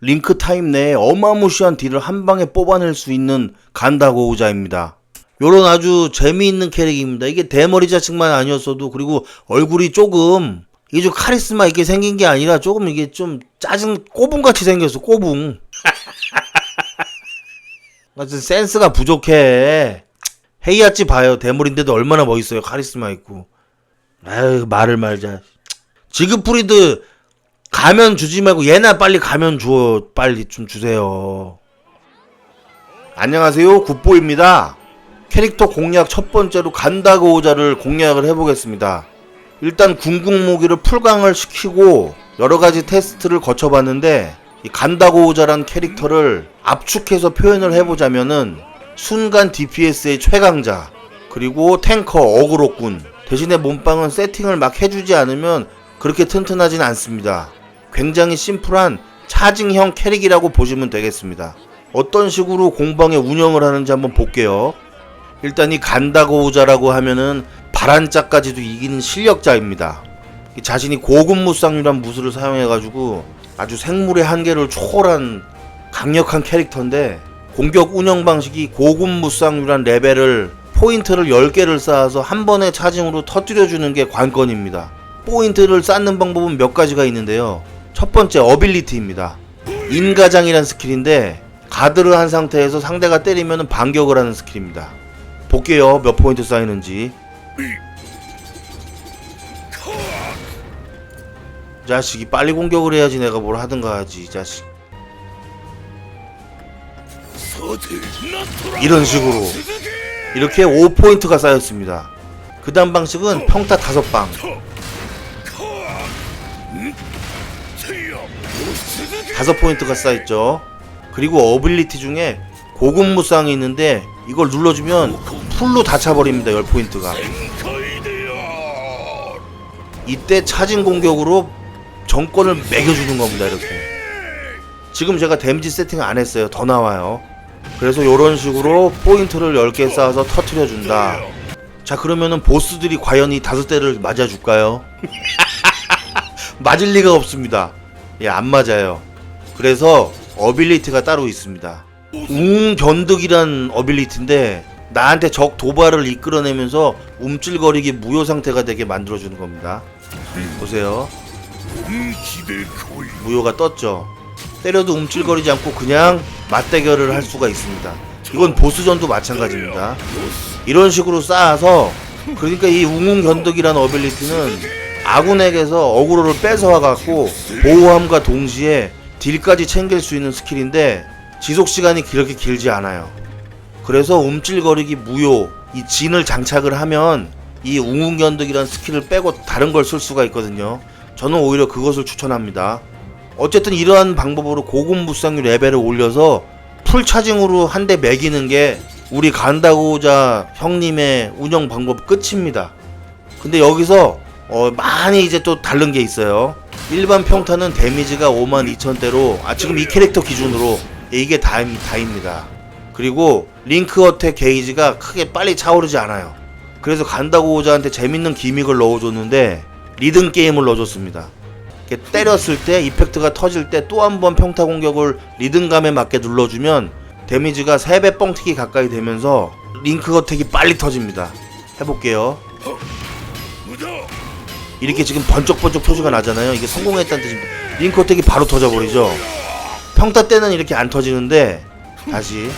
링크 타임 내에 어마무시한 딜을 한 방에 뽑아낼 수 있는 간다고 우자입니다. 요런 아주 재미있는 캐릭입니다. 이게 대머리 자측만 아니었어도 그리고 얼굴이 조금 이게 좀 카리스마 있게 생긴 게 아니라 조금 이게 좀 짜증 꼬붕 같이 생겼어 꼬붕. 하여튼 센스가 부족해. 헤이아찌 봐요. 대물인데도 얼마나 멋있어요. 카리스마 있고. 아유 말을 말자. 지그프리드 가면 주지 말고 얘나 빨리 가면 줘. 빨리 좀 주세요. 안녕하세요. 굿보입니다. 캐릭터 공략 첫 번째로 간다고 오자를 공략을 해보겠습니다. 일단 궁극무기를 풀강을 시키고 여러 가지 테스트를 거쳐봤는데 이 간다고 오자란 캐릭터를 압축해서 표현을 해보자면은 순간 DPS의 최강자 그리고 탱커 어그로꾼 대신에 몸빵은 세팅을 막 해주지 않으면 그렇게 튼튼하진 않습니다. 굉장히 심플한 차징형 캐릭이라고 보시면 되겠습니다. 어떤 식으로 공방의 운영을 하는지 한번 볼게요. 일단 이 간다고우자라고 하면은 바란짝까지도 이기는 실력자입니다. 이 자신이 고급 무쌍유란 무술을 사용해가지고 아주 생물의 한계를 초월한 강력한 캐릭터인데 공격 운영 방식이 고급 무쌍유란 레벨을 포인트를 10개를 쌓아서 한 번에 차징으로 터뜨려주는 게 관건입니다. 포인트를 쌓는 방법은 몇 가지가 있는데요. 첫 번째 어빌리티입니다. 인가장이란 스킬인데 가드를 한 상태에서 상대가 때리면 반격을 하는 스킬입니다. 볼게요. 몇 포인트 쌓이는지. 자식이 빨리 공격을 해야지 내가 뭘 하든가 하지 이 자식. 이런 식으로 이렇게 5포인트가 쌓였습니다. 그 다음 방식은 평타 5방. 다섯 포인트가 쌓였죠. 그리고 어빌리티 중에 고급 무쌍이 있는데 이걸 눌러주면 풀로 다 차버립니다. 10포인트가. 이때 차진 공격으로 정권을 매겨주는 겁니다. 이렇게. 지금 제가 데미지 세팅 안 했어요. 더 나와요. 그래서 이런 식으로 포인트를 10개 쌓아서 터트려 준다. 자 그러면은 보스들이 과연 이 다섯 대를 맞아줄까요? 맞을 리가 없습니다. 예, 안 맞아요. 그래서 어빌리티가 따로 있습니다. 웅 견득이란 어빌리티인데 나한테 적 도발을 이끌어내면서 움찔거리기 무효 상태가 되게 만들어주는 겁니다. 보세요. 무효가 떴죠. 때려도 움찔거리지 않고 그냥 맞대결을 할 수가 있습니다. 이건 보스전도 마찬가지입니다. 이런 식으로 쌓아서 그러니까 이 웅웅 견득이라는 어빌리티는 아군에게서 어그로를 뺏어와 갖고 보호함과 동시에 딜까지 챙길 수 있는 스킬인데 지속 시간이 그렇게 길지 않아요. 그래서 움찔거리기 무효 이 진을 장착을 하면 이 웅웅 견득이라는 스킬을 빼고 다른 걸 쓸 수가 있거든요. 저는 오히려 그것을 추천합니다. 어쨌든 이러한 방법으로 고급 무쌍유 레벨을 올려서 풀 차징으로 한 대 매기는 게 우리 간다고자 형님의 운영 방법 끝입니다. 근데 여기서 어, 많이 이제 또 다른 게 있어요. 일반 평타는 데미지가 5만 2천대로 아 지금 이 캐릭터 기준으로 이게 다, 다입니다. 그리고 링크 어택 게이지가 크게 빨리 차오르지 않아요. 그래서 간다고자한테 재밌는 기믹을 넣어줬는데 리듬 게임을 넣어줬습니다. 때렸을 때 이펙트가 터질 때 또 한 번 평타 공격을 리듬감에 맞게 눌러주면 데미지가 3배 뻥튀기 가까이 되면서 링크 어택이 빨리 터집니다. 해볼게요. 이렇게 지금 번쩍번쩍 표시가 나잖아요. 이게 성공했다는 뜻입니다. 어택이 바로 터져버리죠. 평타 때는 이렇게 안 터지는데 다시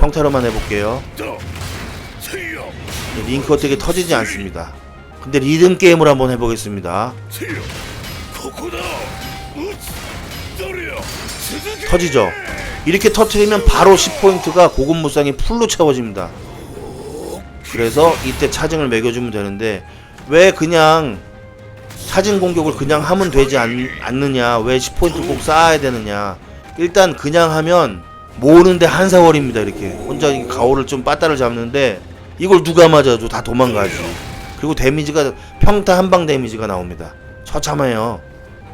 평타로만 해볼게요. 링크 어택이 터지지 않습니다. 근데 리듬 게임을 한번 해보겠습니다. 터지죠. 이렇게 터트리면 바로 10포인트가 고급 무쌍이 풀로 채워집니다. 그래서 이때 차징을 매겨주면 되는데 왜 그냥 차징 공격을 그냥 하면 되지 않, 않느냐 왜 10포인트 꼭 쌓아야 되느냐 일단 그냥 하면 모으는데 한 세월입니다 이렇게 혼자 이 가오를 좀 빠따를 잡는데 이걸 누가 맞아도 다 도망가지 그리고 데미지가 평타 한방 데미지가 나옵니다 처참해요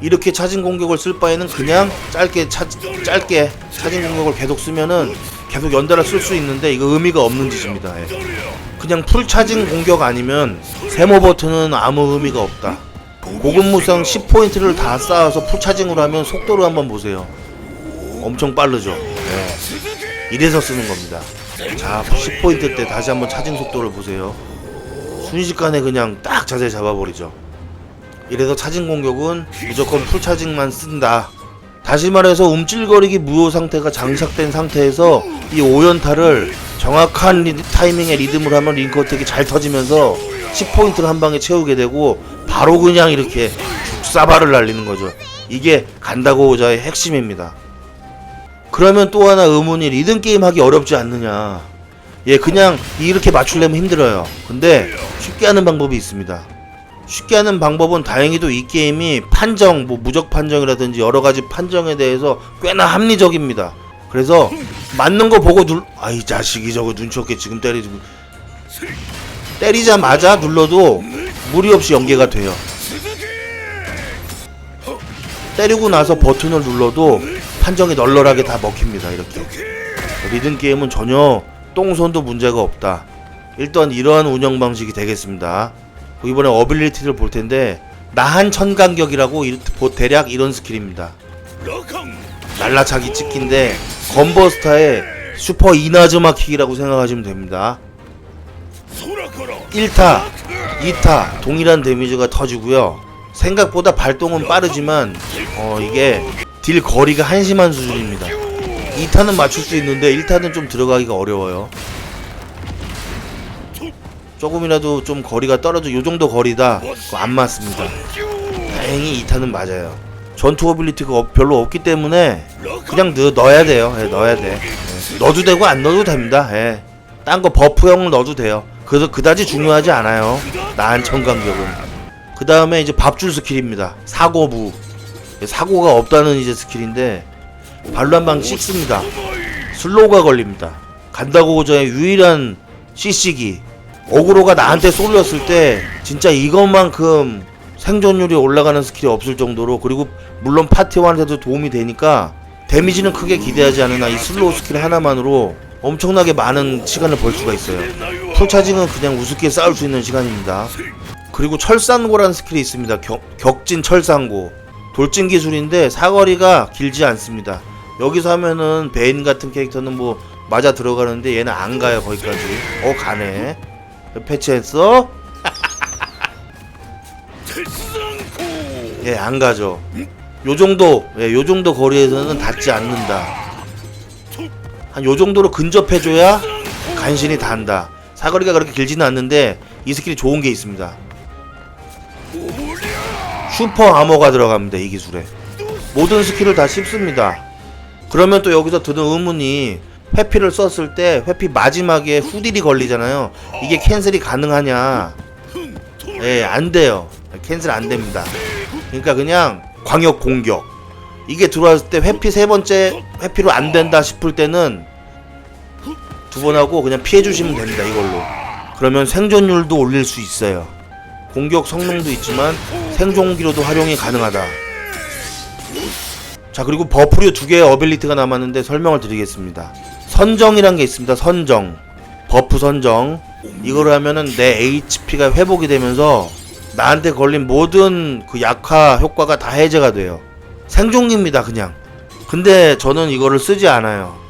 이렇게 차징 공격을 쓸 바에는 그냥 짧게 차, 짧게 차징 공격을 계속 쓰면은 계속 연달아 쓸 수 있는데 이거 의미가 없는 짓입니다. 예. 그냥 풀 차징 공격 아니면 세모 버튼은 아무 의미가 없다. 고급 무쌍 10포인트를 다 쌓아서 풀 차징으로 하면 속도를 한번 보세요. 엄청 빠르죠. 네. 이래서 쓰는 겁니다. 자, 10포인트 때 다시 한번 차징 속도를 보세요. 순식간에 그냥 딱 자세 잡아버리죠. 이래서 차징 공격은 무조건 풀 차징만 쓴다. 다시 말해서 움찔거리기 무효 상태가 장착된 상태에서 이 5연타를 정확한 리, 타이밍에 리듬을 하면 링크 어택이 잘 터지면서 10포인트를 한 방에 채우게 되고 바로 그냥 이렇게 죽사발을 날리는 거죠. 이게 간다고자의 핵심입니다. 그러면 또 하나 의문이 리듬 게임 하기 어렵지 않느냐. 예, 그냥 이렇게 맞추려면 힘들어요. 근데 쉽게 하는 방법이 있습니다. 쉽게 하는 방법은 다행히도 이 게임이 판정, 뭐 무적 판정이라든지 여러 가지 판정에 대해서 꽤나 합리적입니다. 그래서 맞는 거 보고 눌, 아이 자식이 저거 눈치 없게 지금 때리지. 때리자마자 눌러도 무리 없이 연계가 돼요. 때리고 나서 버튼을 눌러도 판정이 널널하게 다 먹힙니다. 이렇게. 리듬 게임은 전혀 똥손도 문제가 없다. 일단 이러한 운영 방식이 되겠습니다. 이번에 어빌리티를 볼 텐데 나한 천간격이라고 대략 이런 스킬입니다. 날라차기 찍기인데 건버스타의 슈퍼 이나즈마 킥이라고 생각하시면 됩니다. 1타, 2타 동일한 데미지가 터지고요. 생각보다 발동은 빠르지만 어 이게 딜 거리가 한심한 수준입니다. 2타는 맞출 수 있는데 1타는 좀 들어가기가 어려워요. 조금이라도 좀 거리가 떨어져 요 정도 거리다 안 맞습니다. 다행히 2타는 맞아요. 전투 어빌리티가 없- 별로 없기 때문에 그냥 넣, 넣어야 돼요. 예, 넣어야 돼. 예. 넣어도 되고 안 넣어도 됩니다. 예. 딴거 버프형을 넣어도 돼요. 그래서 그다지 중요하지 않아요. 나한 청간격은. 그 다음에 이제 밥줄 스킬입니다. 사고부. 예, 사고가 없다는 이제 스킬인데 발로 한방 씻습니다. 슬로우가 걸립니다. 간다고 고저의 유일한 CC기. 어그로가 나한테 쏠렸을 때 진짜 이것만큼 생존율이 올라가는 스킬이 없을 정도로 그리고 물론 파티원한테도 도움이 되니까 데미지는 크게 기대하지 않으나 이 슬로우 스킬 하나만으로 엄청나게 많은 시간을 벌 수가 있어요. 풀차징은 그냥 우습게 싸울 수 있는 시간입니다. 그리고 철산고라는 스킬이 있습니다. 격, 격진 철산고. 돌진 기술인데 사거리가 길지 않습니다. 여기서 하면은 베인 같은 캐릭터는 뭐 맞아 들어가는데 얘는 안 가요 거기까지. 어 가네. 패치했어? 예, 안 가죠. 요 정도, 예, 요 정도 거리에서는 닿지 않는다. 한 요 정도로 근접해줘야 간신히 닿는다. 사거리가 그렇게 길지는 않는데 이 스킬이 좋은 게 있습니다. 슈퍼 아머가 들어갑니다. 이 기술에. 모든 스킬을 다 씹습니다. 그러면 또 여기서 드는 의문이 회피를 썼을 때 회피 마지막에 후딜이 걸리잖아요. 이게 캔슬이 가능하냐? 예, 안 돼요. 캔슬 안 됩니다. 그러니까 그냥 광역 공격. 이게 들어왔을 때 회피 세 번째 회피로 안 된다 싶을 때는 두 번 하고 그냥 피해 주시면 됩니다. 이걸로. 그러면 생존율도 올릴 수 있어요. 공격 성능도 있지만 생존기로도 활용이 가능하다. 자 그리고 버프류 두 개의 어빌리티가 남았는데 설명을 드리겠습니다. 선정이란 게 있습니다. 선정. 버프 선정. 이거를 하면은 내 HP가 회복이 되면서 나한테 걸린 모든 그 약화 효과가 다 해제가 돼요. 생존기입니다, 그냥. 근데 저는 이거를 쓰지 않아요.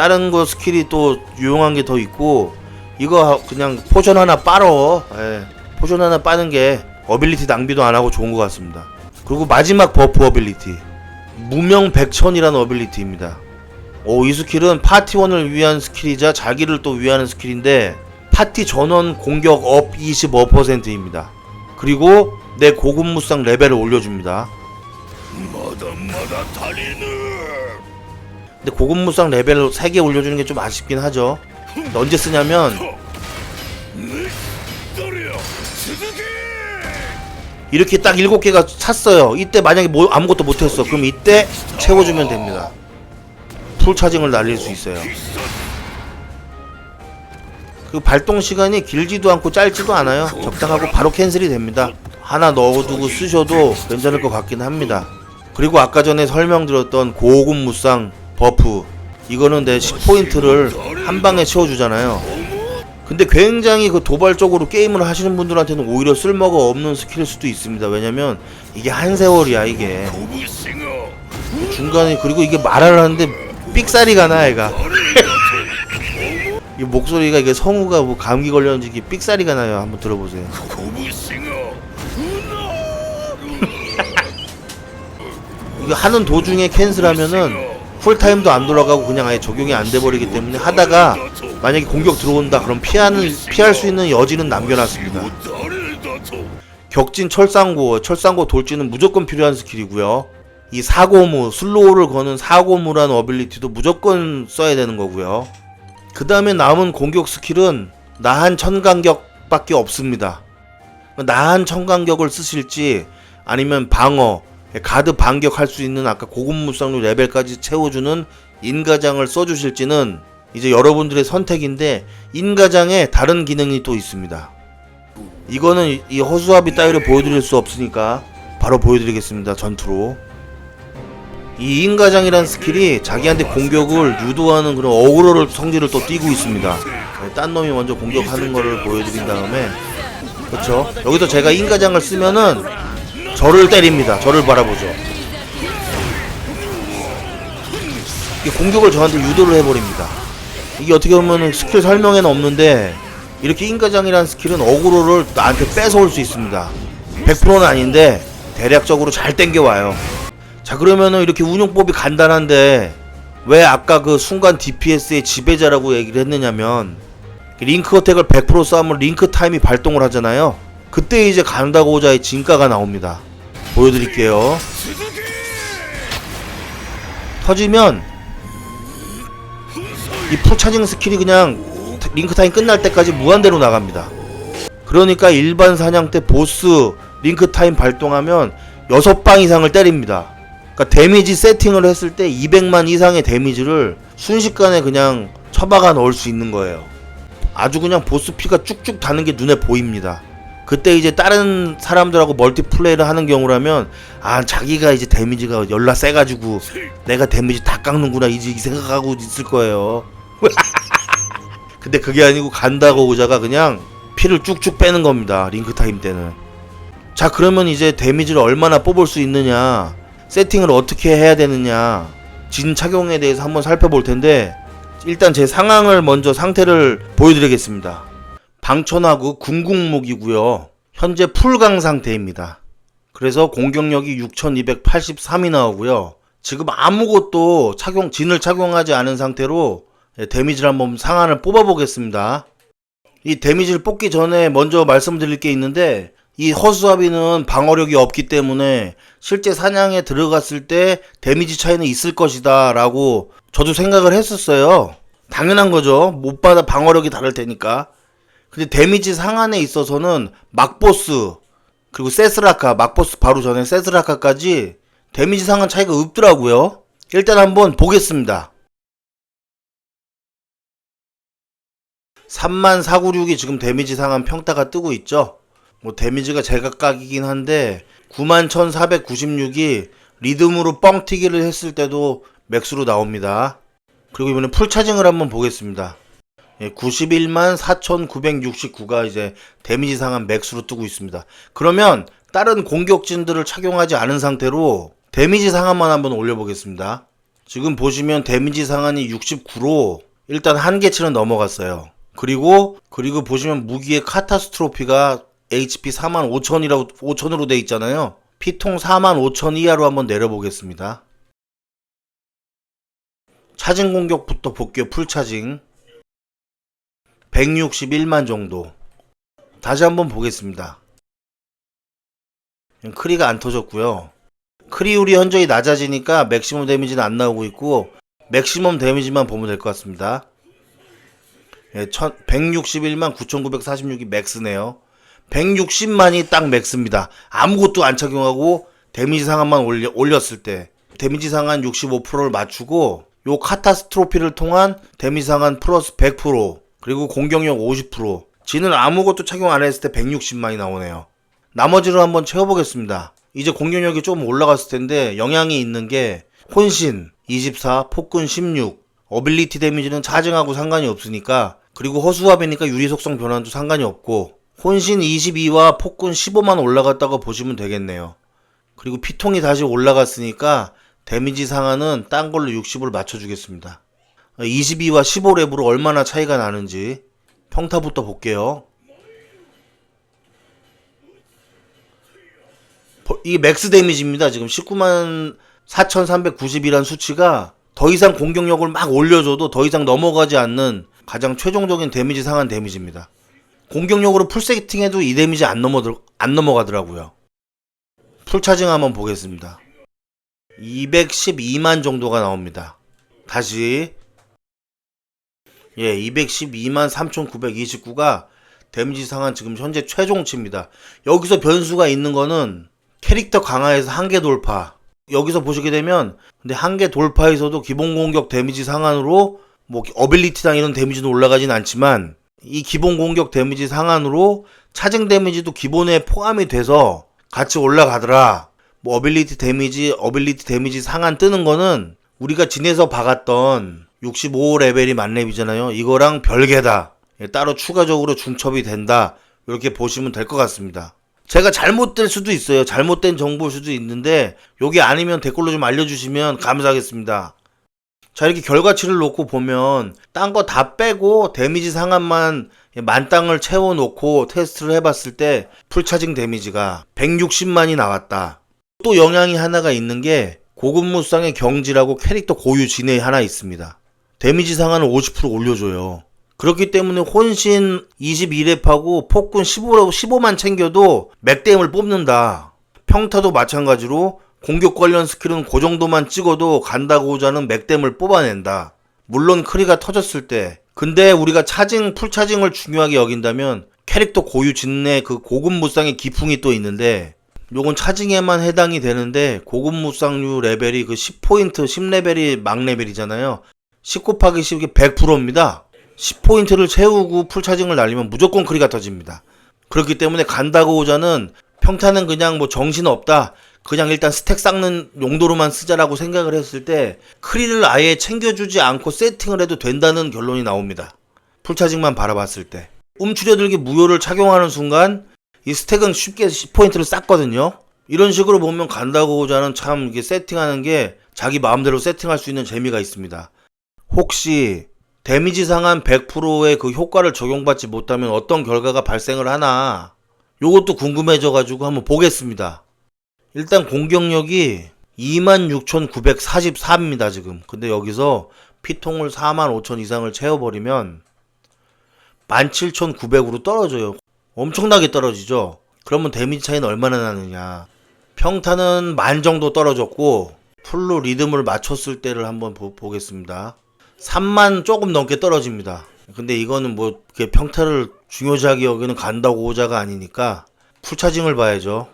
다른 거 스킬이 또 유용한 게 더 있고 이거 그냥 포션 하나 빨어. 예. 포션 하나 빠는 게 어빌리티 낭비도 안 하고 좋은 것 같습니다. 그리고 마지막 버프 어빌리티. 무명 백천이라는 어빌리티입니다. 오, 이 스킬은 파티원을 위한 스킬이자 자기를 또 위하는 스킬인데 파티 전원 공격 업 25%입니다. 그리고 내 고급 무쌍 레벨을 올려줍니다. 근데 고급 무쌍 레벨을 3개 올려주는 게 좀 아쉽긴 하죠. 언제 쓰냐면 이렇게 딱 7개가 찼어요. 이때 만약에 뭐 아무것도 못했어. 그럼 이때 채워주면 됩니다. 풀 차징을 날릴 수 있어요. 그 발동 시간이 길지도 않고 짧지도 않아요. 적당하고 바로 캔슬이 됩니다. 하나 넣어두고 쓰셔도 괜찮을 것 같긴 합니다. 그리고 아까 전에 설명드렸던 고급 무쌍 버프 이거는 내 10포인트를 한 방에 채워주잖아요. 근데 굉장히 그 도발적으로 게임을 하시는 분들한테는 오히려 쓸모가 없는 스킬일 수도 있습니다. 왜냐면 이게 한 세월이야 이게. 중간에 그리고 이게 말을 하는데 삑사리가 나 애가 이 목소리가 이게 성우가 뭐 감기 걸렸는지 이게 삑사리가 나요 한번 들어보세요 이거 하는 도중에 캔슬하면은 풀타임도 안 돌아가고 그냥 아예 적용이 안 돼버리기 때문에 하다가 만약에 공격 들어온다 그럼 피하는 피할 수 있는 여지는 남겨놨습니다. 격진 철상고 철상고 돌진은 무조건 필요한 스킬이고요. 이 사고무 슬로우를 거는 사고무라는 어빌리티도 무조건 써야 되는 거고요. 그 다음에 남은 공격 스킬은 나한 천간격밖에 없습니다. 나한 천간격을 쓰실지 아니면 방어 가드 반격할 수 있는 아까 고급 무쌍류 레벨까지 채워주는 인가장을 써주실지는 이제 여러분들의 선택인데 인가장에 다른 기능이 또 있습니다. 이거는 이- 이 허수아비 따위를 보여드릴 수 없으니까 바로 보여드리겠습니다 전투로. 이 인가장이란 스킬이 자기한테 공격을 유도하는 그런 어그로를 성질을 또 띠고 있습니다. 네, 딴 놈이 먼저 공격하는 거를 보여드린 다음에 그렇죠? 여기서 제가 인가장을 쓰면은 저를 때립니다. 저를 바라보죠. 이 공격을 저한테 유도를 해버립니다. 이게 어떻게 보면 스킬 설명에는 없는데 이렇게 인가장이라는 스킬은 어그로를 나한테 뺏어올 수 있습니다. 100%는 아닌데 대략적으로 잘 땡겨와요. 자 그러면은 이렇게 운용법이 간단한데 왜 아까 그 순간 DPS의 지배자라고 얘기를 했느냐면 링크 어택을 100% 싸우면 링크 타임이 발동을 하잖아요 그때 이제 간다고자의 진가가 나옵니다 보여드릴게요 터지면 이 풀차징 스킬이 그냥 링크 타임 끝날 때까지 무한대로 나갑니다. 그러니까 일반 사냥 때 보스 링크 타임 발동하면 6방 이상을 때립니다. 그러니까 데미지 세팅을 했을 때 200만 이상의 데미지를 순식간에 그냥 처박아 넣을 수 있는 거예요. 아주 그냥 보스 피가 쭉쭉 다는 게 눈에 보입니다. 그때 이제 다른 사람들하고 멀티플레이를 하는 경우라면 아 자기가 이제 데미지가 열나 세가지고 내가 데미지 다 깎는구나 이제 이 생각하고 있을 거예요. 근데 그게 아니고 간다고 오자가 그냥 피를 쭉쭉 빼는 겁니다. 링크 타임 때는. 자, 그러면 이제 데미지를 얼마나 뽑을 수 있느냐, 세팅을 어떻게 해야 되느냐, 진 착용에 대해서 한번 살펴볼 텐데, 일단 제 상황을 먼저 상태를 보여드리겠습니다. 방천하고 궁극목이고요. 현재 풀강 상태입니다. 그래서 공격력이 6283이 나오고요. 지금 아무것도 착용, 진을 착용하지 않은 상태로 예, 데미지를 한번 상한을 뽑아보겠습니다. 이 데미지를 뽑기 전에 먼저 말씀드릴 게 있는데 이 허수아비는 방어력이 없기 때문에 실제 사냥에 들어갔을 때 데미지 차이는 있을 것이다 라고 저도 생각을 했었어요. 당연한 거죠. 못 받아 방어력이 다를 테니까. 근데 데미지 상한에 있어서는 막보스 그리고 세스라카 막보스 바로 전에 세스라카까지 데미지 상한 차이가 없더라고요. 일단 한번 보겠습니다. 3496이 지금 데미지 상한 평타가 뜨고 있죠. 뭐 데미지가 제각각이긴 한데 91,496이 리듬으로 뻥튀기를 했을 때도 맥스로 나옵니다. 그리고 이번에 풀 차징을 한번 보겠습니다. 예, 91만 4,969가 이제 데미지 상한 맥스로 뜨고 있습니다. 그러면 다른 공격진들을 착용하지 않은 상태로 데미지 상한만 한번 올려보겠습니다. 지금 보시면 데미지 상한이 69로 일단 한계치는 넘어갔어요. 그리고 그리고 보시면 무기의 카타스트로피가 HP 45,000이라고 5,000으로 돼 있잖아요. 피통 45,000 이하로 한번 내려보겠습니다. 차징 공격부터 볼게요. 풀 차징. 161만 정도. 다시 한번 보겠습니다. 크리가 안 터졌고요. 크리율이 현저히 낮아지니까 맥시멈 데미지는 안 나오고 있고 맥시멈 데미지만 보면 될 것 같습니다. 예, 161만 9,946이 맥스네요. 160만이 딱 맥스입니다. 아무것도 안 착용하고 데미지 상한만 올려, 올렸을 때 데미지 상한 65%를 맞추고 요 카타스트로피를 통한 데미지 상한 플러스 100% 그리고 공격력 50% 진을 아무것도 착용 안 했을 때 160만이 나오네요. 나머지를 한번 채워보겠습니다. 이제 공격력이 좀 올라갔을 텐데 영향이 있는 게 혼신 24, 폭군 16, 어빌리티 데미지는 차징하고 상관이 없으니까 그리고 허수아비니까 유리 속성 변환도 상관이 없고 혼신 22와 폭군 15만 올라갔다고 보시면 되겠네요. 그리고 피통이 다시 올라갔으니까 데미지 상한은 딴 걸로 60을 맞춰주겠습니다. 22와 15랩으로 얼마나 차이가 나는지 평타부터 볼게요. 버- 이게 맥스 데미지입니다. 지금 19만 4,390이란 수치가 더 이상 공격력을 막 올려줘도 더 이상 넘어가지 않는 가장 최종적인 데미지 상한 데미지입니다. 공격력으로 풀 세팅해도 이 데미지 안 넘어 안 넘어가더라고요. 풀 차징 한번 보겠습니다. 212만 정도가 나옵니다. 다시 예, 212만 3,929가 데미지 상한 지금 현재 최종치입니다. 여기서 변수가 있는 거는 캐릭터 강화에서 한계 돌파. 여기서 보시게 되면 근데 한계 돌파에서도 기본 공격 데미지 상한으로 뭐 어빌리티당 이런 데미지는 올라가진 않지만 이 기본 공격 데미지 상한으로 차징 데미지도 기본에 포함이 돼서 같이 올라가더라. 뭐 어빌리티 데미지, 어빌리티 데미지 상한 뜨는 거는 우리가 지내서 박았던 65레벨이 만렙이잖아요. 이거랑 별개다. 예, 따로 추가적으로 중첩이 된다. 이렇게 보시면 될 것 같습니다. 제가 잘못될 수도 있어요. 잘못된 정보일 수도 있는데 요게 아니면 댓글로 좀 알려주시면 감사하겠습니다. 자 이렇게 결과치를 놓고 보면 딴 거 다 빼고 데미지 상한만 만땅을 채워놓고 테스트를 해봤을 때 풀차징 데미지가 160만이 나왔다. 또 영향이 하나가 있는 게 고급무쌍의 경지라고 캐릭터 고유 진에 하나 있습니다. 데미지 상한을 50% 올려줘요. 그렇기 때문에 혼신 22렙하고 폭군 15, 15만 챙겨도 맥댐을 뽑는다. 평타도 마찬가지로 공격 관련 스킬은 그 정도만 찍어도 간다고 하자는 맥댐을 뽑아낸다. 물론 크리가 터졌을 때. 근데 우리가 차징, 풀차징을 중요하게 여긴다면 캐릭터 고유 진내 그 고급 무쌍의 기풍이 또 있는데 요건 차징에만 해당이 되는데 고급 무쌍류 레벨이 그 10포인트, 10레벨이 막 레벨이잖아요. 10 곱하기 10이 100%입니다. 10포인트를 채우고 풀차징을 날리면 무조건 크리가 터집니다. 그렇기 때문에 간다고 오자는 평타는 그냥 뭐 정신 없다. 그냥 일단 스택 쌓는 용도로만 쓰자라고 생각을 했을 때 크리를 아예 챙겨주지 않고 세팅을 해도 된다는 결론이 나옵니다. 풀차징만 바라봤을 때. 움츠려들기 무효를 착용하는 순간 이 스택은 쉽게 10포인트를 쌓거든요. 이런 식으로 보면 간다고 오자는 참 이게 세팅하는 게 자기 마음대로 세팅할 수 있는 재미가 있습니다. 혹시 데미지 상한 100%의 그 효과를 적용받지 못하면 어떤 결과가 발생을 하나 요것도 궁금해져 가지고 한번 보겠습니다. 일단 공격력이 26,944입니다 지금. 근데 여기서 피통을 45,000 이상을 채워버리면 17,900으로 떨어져요. 엄청나게 떨어지죠. 그러면 데미지 차이는 얼마나 나느냐. 평타는 만 정도 떨어졌고 풀로 리듬을 맞췄을 때를 한번 보, 보겠습니다. 3만 조금 넘게 떨어집니다. 근데 이거는 뭐 평타를 중요시하게 여기는 간다고 오자가 아니니까 풀차징을 봐야죠.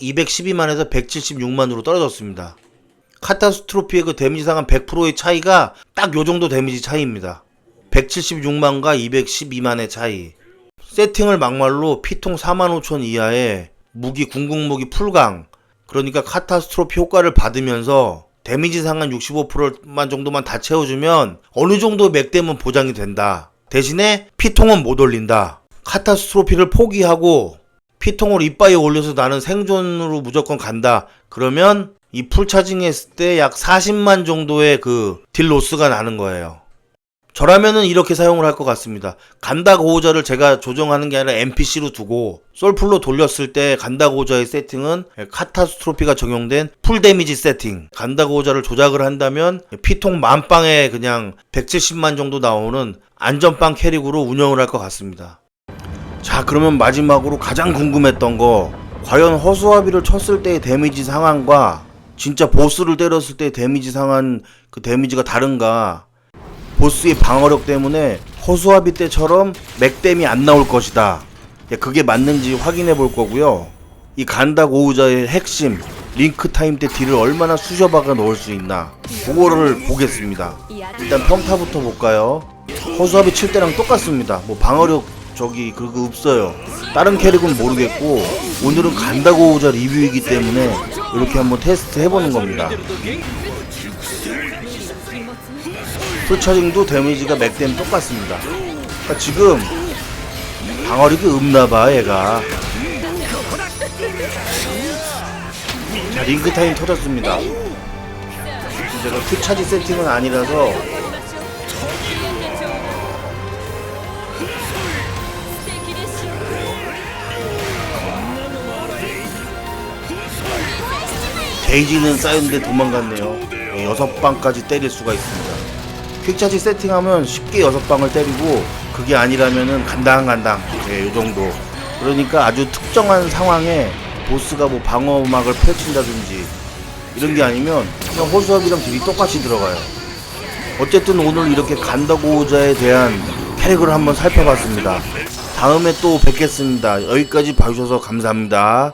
212만에서 176만으로 떨어졌습니다. 카타스트로피의 그 데미지 상한 100%의 차이가 딱 요 정도 데미지 차이입니다. 176만과 212만의 차이. 세팅을 막말로 피통 45,000 이하의 무기 궁극무기 풀강 그러니까 카타스트로피 효과를 받으면서 데미지 상한 65%만 정도만 다 채워주면 어느 정도 맥댐은 보장이 된다. 대신에 피통은 못 올린다. 카타스트로피를 포기하고 피통을 이빠에 올려서 나는 생존으로 무조건 간다. 그러면 이 풀 차징 했을 때 약 40만 정도의 그 딜 로스가 나는 거예요. 저라면은 이렇게 사용을 할 것 같습니다. 간다 고호자를 제가 조정하는 게 아니라 NPC로 두고 솔풀로 돌렸을 때 간다 고호자의 세팅은 카타스트로피가 적용된 풀 데미지 세팅. 간다 고호자를 조작을 한다면 피통 만빵에 그냥 170만 정도 나오는 안전빵 캐릭으로 운영을 할 것 같습니다. 자 그러면 마지막으로 가장 궁금했던 거 과연 허수아비를 쳤을 때의 데미지 상한과 진짜 보스를 때렸을 때의 데미지 상한 그 데미지가 다른가 보스의 방어력 때문에 허수아비 때처럼 맥댐이 안 나올 것이다 예, 그게 맞는지 확인해 볼 거고요 이 간다 고우자의 핵심 링크 타임 때 딜을 얼마나 쑤셔박아 넣을 수 있나 그거를 보겠습니다 일단 평타부터 볼까요 허수아비 칠 때랑 똑같습니다. 뭐 방어력 저기 그거 없어요. 다른 캐릭은 모르겠고 오늘은 간다고 오자 리뷰이기 때문에 이렇게 한번 테스트 해보는 겁니다. 풀차징도 데미지가 맥댐 똑같습니다. 그러니까 지금 방어력이 없나봐 얘가. 링크 타임 터졌습니다. 제가 큐차지 세팅은 아니라서 게이지는 쌓였는데 도망갔네요. 예, 여섯 방까지 때릴 수가 있습니다. 퀵차지 세팅하면 쉽게 여섯 방을 때리고 그게 아니라면은 간당간당 예, 요 정도. 그러니까 아주 특정한 상황에 보스가 뭐 방어막을 펼친다든지 이런 게 아니면 그냥 호수아비랑 딜이 똑같이 들어가요. 어쨌든 오늘 이렇게 간다고자에 대한 캐릭을 한번 살펴봤습니다. 다음에 또 뵙겠습니다. 여기까지 봐주셔서 감사합니다.